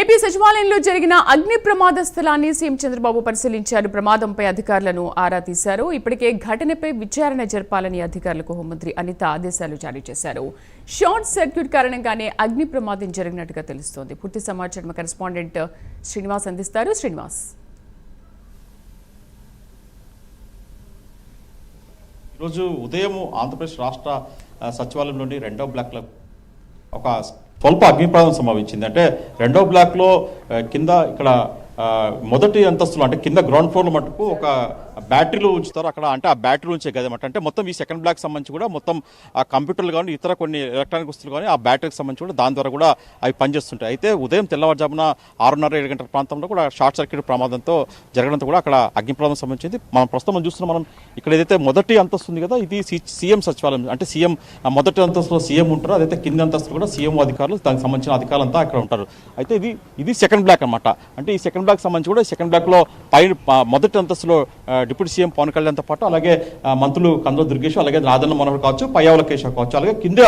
AP సచివాలయంలో జరిగిన అగ్ని ప్రమాద స్థలాన్ని సీఎం చంద్రబాబు పరిశీలించారు. ప్రమాదంపై అధికారులను ఆరా తీశారు. ఇప్పటికే ఘటనపై విచారణ జరపాలని అధికారులకు హోంమంత్రి అనిత ఆదేశాలు జారీ చేశారు. షార్ట్ సర్క్యూట్ కారణంగానే అగ్ని ప్రమాదం జరిగినట్టుగా తెలుస్తోంది. పూర్తి సమాచారం కరెస్పాండెంట్ శ్రీనివాస్ అందిస్తారు. శ్రీనివాస్. ఈరోజు ఉదయం ఆంధ్రప్రదేశ్ రాష్ట్ర సచివాలయంలోని రెండో బ్లాక్లో ఒక స్వల్ప అగ్నిప్రాదం సంభవించింది అంటే రెండో బ్లాక్లో కింద ఇక్కడ మొదటి అంతస్తులో అంటే కింద గ్రౌండ్ ఫ్లోర్లో మటుకు ఒక బ్యాటరీలు ఉంచుతారు అక్కడ. అంటే ఆ బ్యాటరీ ఉంచే గది అనమాట అంటే మొత్తం ఈ సెకండ్ బ్లాక్ సంబంధించి కూడా మొత్తం ఆ కంప్యూటర్లు కానీ ఇతర కొన్ని ఎలక్ట్రానిక్ వస్తువులు కానీ ఆ బ్యాటరీకి సంబంధించి కూడా దాని ద్వారా కూడా అవి పనిచేస్తుంటాయి. అయితే ఉదయం తెల్లవారుజామున ఆరున్నర ఏడు గంటల ప్రాంతంలో కూడా షార్ట్ సర్క్యూట్ ప్రమాదంతో జరగడంతో కూడా అక్కడ అగ్ని ప్రమాదం సంబంధించింది మనం ప్రస్తుతం మనం చూస్తున్నాం మనం ఇక్కడ ఏదైతే మొదటి అంతస్తు ఉంది కదా ఇది సీఎం సచివాలయం. అంటే సీఎం మొదటి అంతస్తులో సీఎం ఉంటారు అదైతే కింది అంతస్తులో కూడా సీఎం అధికారులు దానికి సంబంధించిన అధికారులు అంతా అక్కడ ఉంటారు. అయితే ఇది ఇది సెకండ్ బ్లాక్ అన్నమాట. అంటే ఈ సెకండ్ బ్లాక్ సంబంధించి కూడా సెకండ్ బ్లాక్లో పై మొదటి అంతస్తులో డిప్యూటీ సీఎం పవన్ కళ్యాణ్తో పాటు అలాగే మంత్రులు కందుల దుర్గేష్ అలాగే నాదన్న మనోహర్ కావచ్చు పయ్యావుల కేశవ్ కావచ్చు అలాగే కింద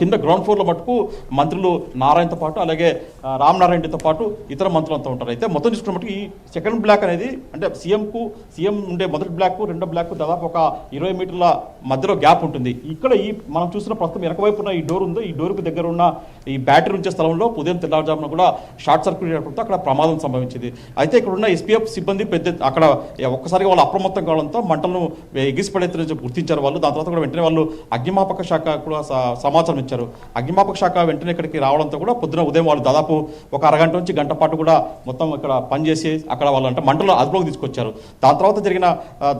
కింద గ్రౌండ్ ఫ్లోర్లో మటుకు మంత్రులు నారాయణతో పాటు అలాగే రామనారాయణతో రామ్ నారాయణతో పాటు ఇతర మంత్రులు అంతా ఉంటారు. అయితే మొత్తం చూసుకున్న మటుకు ఈ సెకండ్ బ్లాక్ అనేది అంటే సీఎంకు సీఎం ఉండే మొదటి బ్లాక్ రెండో బ్లాక్ దాదాపు ఒక ఇరవై మీటర్ల మధ్యలో గ్యాప్ ఉంటుంది. ఇక్కడ ఈ మనం చూసిన ప్రస్తుతం వెనకవైపు ఉన్న ఈ డోర్ ఉందో ఈ డోర్కు దగ్గర ఉన్న ఈ బ్యాటరీ ఉంచే స్థలంలో ఉదయం తెల్లవారుజామున కూడా షార్ట్ సర్క్యూట్ ఏర్పడుతూ అక్కడ ప్రమాదం సంభవించింది. అయితే ఇక్కడ ఉన్న ఎస్పీఎఫ్ సిబ్బంది పెద్ద అక్కడ ఒక్కసారిగా వాళ్ళు అప్రమత్తం కావడంతో మంటలను ఎగిసిపడేతని గుర్తించారు వాళ్ళు. దాని తర్వాత కూడా వెంటనే వాళ్ళు అగ్నిమాపక శాఖ కూడా స- సమాచారం ఇచ్చారు. అగ్నిమాపక శాఖ వెంటనే ఇక్కడికి రావడంతో కూడా పొద్దున ఉదయం వాళ్ళు దాదాపు ఒక అరగంట నుంచి గంట పాటు కూడా మొత్తం ఇక్కడ పనిచేసి అక్కడ వాళ్ళు అంటే మంటలు అదుపులోకి తీసుకొచ్చారు. దాని తర్వాత జరిగిన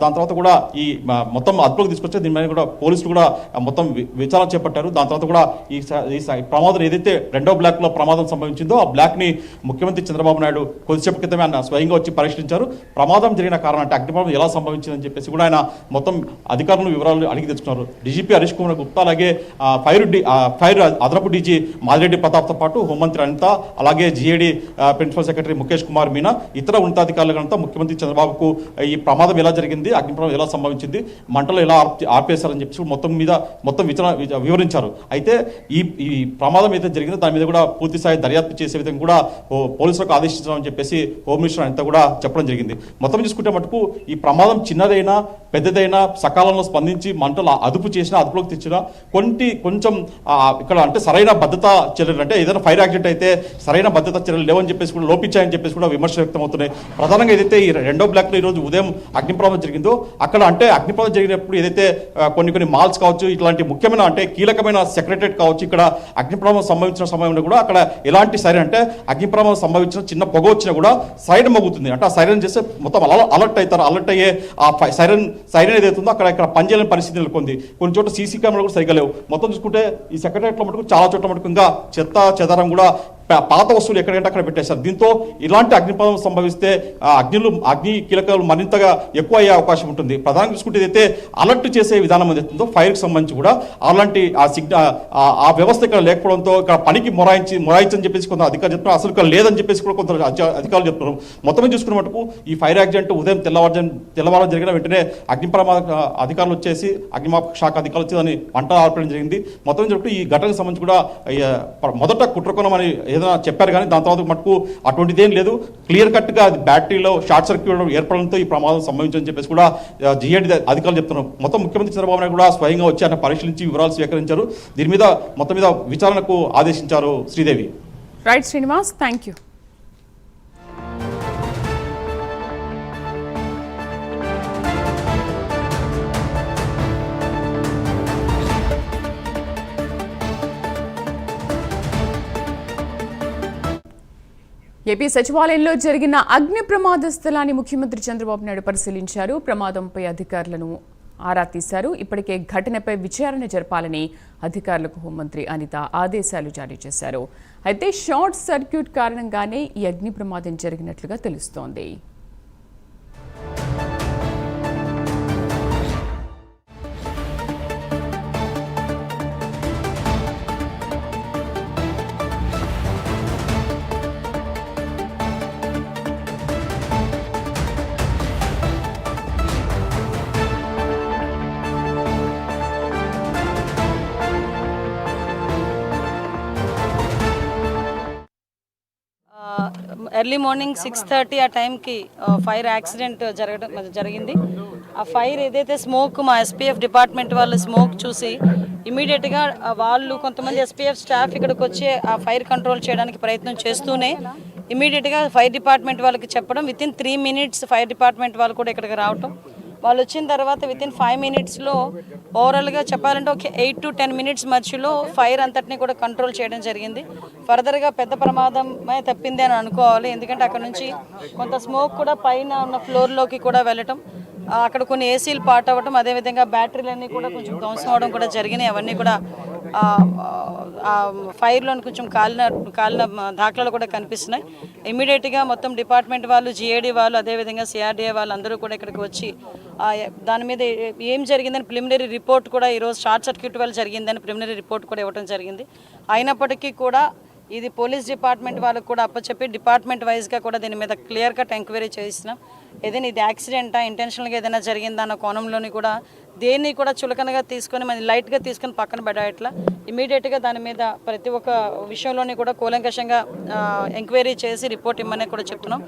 దాని తర్వాత కూడా ఈ మొత్తం అదుపులోకి తీసుకొచ్చి దీని మీద కూడా పోలీసులు కూడా మొత్తం విచారణ చేపట్టారు. దాని తర్వాత కూడా ఈ స- ఈ ప్రమాదం ఏదైతే రెండో బ్లాక్లో ప్రమాదం సంభవించిందో ఆ బ్లాక్ని ముఖ్యమంత్రి చంద్రబాబు నాయుడు కొద్దిసేపు క్రితమే ఆయన స్వయంగా వచ్చి పరిశీలించారు ప్రమాదం జరిగిన కారణం అంటే అగ్నిప్రమాదం ఎలా సంభవించిందని చెప్పేసి కూడా ఆయన మొత్తం అధికారులను వివరాలు అడిగి తెచ్చుకున్నారు. డీజీపీ హరీష్ కుమార్ గుప్తా అలాగే ఫైర్ ఫైర్ అదనపు డీజీ మాదిరెడ్డి ప్రతాప్తో పాటు హోంమంత్రి అనిత అలాగే GAD principal secretary Mukesh Kumar Meena ఇతర ఉన్నతాధికారులంతా ముఖ్యమంత్రి చంద్రబాబుకు ఈ ప్రమాదం ఎలా జరిగింది అగ్నిప్రమాదం ఎలా సంభవించింది మంటలు ఎలా ఆపేశారని ఆర్పేశారని చెప్పి మొత్తం మీద మొత్తం విచారణ వివరించారు. అయితే ఈ ఈ ప్రమాదం ఏదైతే జరిగిందో దాని మీద కూడా పూర్తి స్థాయి దర్యాప్తు చేసే విధంగా కూడా ఓ- పోలీసులకు ఆదేశించామని చెప్పేసి హోమ్ మినిస్టర్ అంతా కూడా చెప్పడం జరిగింది. మొత్తం చూసుకుంటే మటుకు ఈ ప్రమాదం చిన్నదైనా పెద్దదైనా సకాలంలో స్పందించి మంటలు అదుపు చేసినా అదుపులోకి తెచ్చినా కొన్ని కొంచెం ఇక్కడ అంటే సరైన భద్రత చర్యలు అంటే ఏదైనా ఫైర్ యాక్సిడెంట్ అయితే సరైన భద్రత చర్యలు లేవని చెప్పేసి కూడా లోపించాయని చెప్పేసి కూడా విమర్శలు వ్యక్తమవుతున్నాయి. ప్రధానంగా ఏదైతే ఈ రెండో బ్లాక్లో ఈరోజు ఈ రోజు ఉదయం అగ్నిప్రమాదం జరిగిందో అక్కడ అంటే అగ్నిప్రమాదం జరిగినప్పుడు ఏదైతే కొన్ని కొన్ని మాల్స్ కావచ్చు ఇట్లాంటి ముఖ్యమైన అంటే కీలకమైన సెక్రటరేట్ కావచ్చు ఇక్కడ అగ్నిప్రమాదం సంభవించిన సమయంలో కూడా అక్కడ ఎలాంటి సైరన్ అంటే అగ్నిప్రమాదం సంభవించిన చిన్న పొగ వచ్చినా కూడా సైరన్ మోగుతుంది. అంటే ఆ సైరన్ చేస్తే మొత్తం అలర్ట్ అవుతారు. అలర్ట్ అయ్యి ఆ సైరన్ సైరన్ ఏదైతుందో అక్కడ ఇక్కడ పనిచేయలేని పరిస్థితి నెలకొంది. కొన్ని చోట్ల సీసీ కెమెరాలు కూడా సరిగా లేవు. మొత్తం చూసుకుంటే ఈ సెక్రటరేట్లో మటుకు చాలా చోట్ల మటుకు ఇంకా చెత్త చెదారం కూడా పాత వస్తువులు ఎక్కడికంటే అక్కడ పెట్టేశారు. దీంతో ఇలాంటి అగ్నిపదం సంభవిస్తే ఆ అగ్నిలు అగ్ని కీలకాలు మరింతగా ఎక్కువ అయ్యే అవకాశం ఉంటుంది. ప్రధానంగా చూసుకుంటే ఏదైతే అలర్ట్ చేసే విధానం ఏదైతుందో ఫైర్కి సంబంధించి కూడా అలాంటి ఆ సిగ్న ఆ- వ్యవస్థ ఇక్కడ లేకపోవడంతో ఇక్కడ పనికి మొరాయించి మొరాయించని చెప్పేసి కొంత అధికారులు చెప్తున్నారు. అసలు ఇక్కడ లేదని చెప్పేసి కూడా కొంత అధికారులు చెప్తున్నారు. మొత్తం చూసుకున్న మటుకు ఈ ఫైర్ యాక్సిడెంట్ ఉదయం తెల్లవారు తెల్లవారు జరిగిన వెంటనే అగ్ని ప్రమాద అధికారులు వచ్చేసి అగ్నిమాపక శాఖ అధికారులు వచ్చి దాన్ని పంట ఆర్పడం జరిగింది. మొత్తం చెప్పి ఈ ఘటనకు సంబంధించి కూడా మొదట కుట్రకోణం అని ఏదో చెప్పారు కానీ దాని తర్వాత మటుకు అటువంటిది లేదు. క్లియర్ కట్గా అది బ్యాటరీలో షార్ట్ సర్క్యూట్ ఏర్పడంతో ఈ ప్రమాదం సంభవించని చెప్పేసి కూడా జిఏడి అధికారులు చెప్తున్నారు. మొత్తం ముఖ్యమంత్రి చంద్రబాబు నాయుడు కూడా స్వయంగా వచ్చి ఆయన పరిశీలించి వివరాలు స్వీకరించారు. దీని మీద మొత్తం మీద విచారణకు ఆదేశించారు Sridevi. Right Srinivas thank you AP సచివాలయంలో జరిగిన అగ్ని ప్రమాద స్థలాన్ని ముఖ్యమంత్రి చంద్రబాబు నాయుడు పరిశీలించారు. ప్రమాదంపై అధికారులను ఆరా తీశారు. ఇప్పటికే ఘటనపై విచారణ జరపాలని అధికారులకు హోంమంత్రి అనిత ఆదేశాలు జారీ చేశారు. అయితే షార్ట్ సర్క్యూట్ కారణంగానే ఈ అగ్ని ప్రమాదం జరిగినట్లుగా తెలుస్తోంది. ఎర్లీ మార్నింగ్ సిక్స్ థర్టీ ఆ టైంకి ఫైర్ యాక్సిడెంట్ జరగడం జరిగింది. ఆ ఫైర్ ఏదైతే స్మోక్ మా ఎస్పీఎఫ్ డిపార్ట్మెంట్ వాళ్ళు స్మోక్ చూసి ఇమీడియట్గా వాళ్ళు కొంతమంది ఎస్పీఎఫ్ స్టాఫ్ ఇక్కడికి వచ్చి ఆ ఫైర్ కంట్రోల్ చేయడానికి ప్రయత్నం చేస్తూనే ఇమీడియట్గా ఫైర్ డిపార్ట్మెంట్ వాళ్ళకి చెప్పడం within three minutes fire department వాళ్ళు కూడా ఇక్కడికి రావటం. వాళ్ళు వచ్చిన తర్వాత విత్ ఇన్ ఫైవ్ మినిట్స్లో ఓవరాల్గా చెప్పాలంటే ఒక ఎయిట్ టు టెన్ మినిట్స్ మధ్యలో ఫైర్ అంతటిని కూడా కంట్రోల్ చేయడం జరిగింది. ఫర్దర్గా పెద్ద ప్రమాదమే తప్పింది అని అనుకోవాలి. ఎందుకంటే అక్కడ నుంచి కొంత స్మోక్ కూడా పైన ఉన్న ఫ్లోర్లోకి కూడా వెళ్ళటం అక్కడ కొన్ని ఏసీలు పాట్ అవ్వటం అదేవిధంగా బ్యాటరీలన్నీ కూడా కొంచెం ధ్వంసం అవడం కూడా జరిగినాయి. అవన్నీ కూడా ఫైర్లోని ఫైర్లో కొంచెం కాలిన కాలిన దాఖలాలు కూడా కనిపిస్తున్నాయి. ఇమీడియట్గా మొత్తం డిపార్ట్మెంట్ వాళ్ళు జిఏడి వాళ్ళు అదేవిధంగా సిఆర్డీఏ వాళ్ళు అందరూ కూడా ఇక్కడికి వచ్చి దాని మీద ఏం జరిగిందని ప్రిలిమినరీ రిపోర్ట్ కూడా ఈరోజు షార్ట్ సర్క్యూట్ వల్ల జరిగిందని ప్రిలిమినరీ రిపోర్ట్ కూడా ఇవ్వడం జరిగింది. అయినప్పటికీ కూడా ఇది పోలీస్ డిపార్ట్మెంట్ వాళ్ళకు కూడా అప్పచెప్పి డిపార్ట్మెంట్ వైజ్గా కూడా దీని మీద క్లియర్ కట్ ఎంక్వైరీ చేసినాం. ఏదైనా ఇది యాక్సిడెంటా ఇంటెన్షనల్గా ఏదైనా జరిగిందా అన్న కోణంలోని కూడా దేన్ని కూడా చులకనగా తీసుకొని మనం లైట్గా తీసుకొని పక్కన పెట్టట్లా ఇమీడియట్గా దాని మీద ప్రతి ఒక్క విషయంలోని కూడా కూలంకషంగా ఎంక్వైరీ చేసి రిపోర్ట్ ఇమ్మని కూడా చెప్తున్నాం.